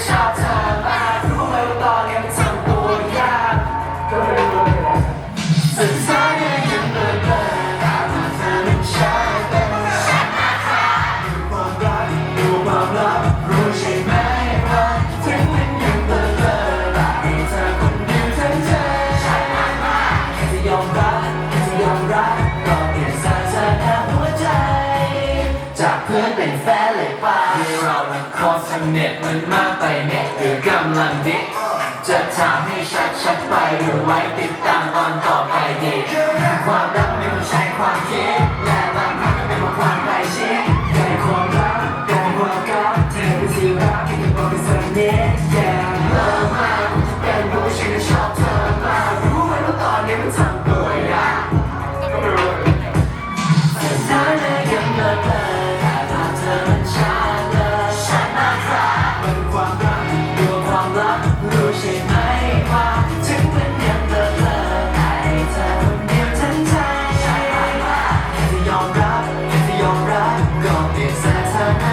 shots. เป็นแฟนเลยป่ะที่เรามันคอสเน็ตมันมากไปเนี่ยหรือกำลังดิจะถามให้ชัดชัดไปหรือไว้ติดตามตอนต่อไปดี ความรักไม่ต้องใช้ความคิด 나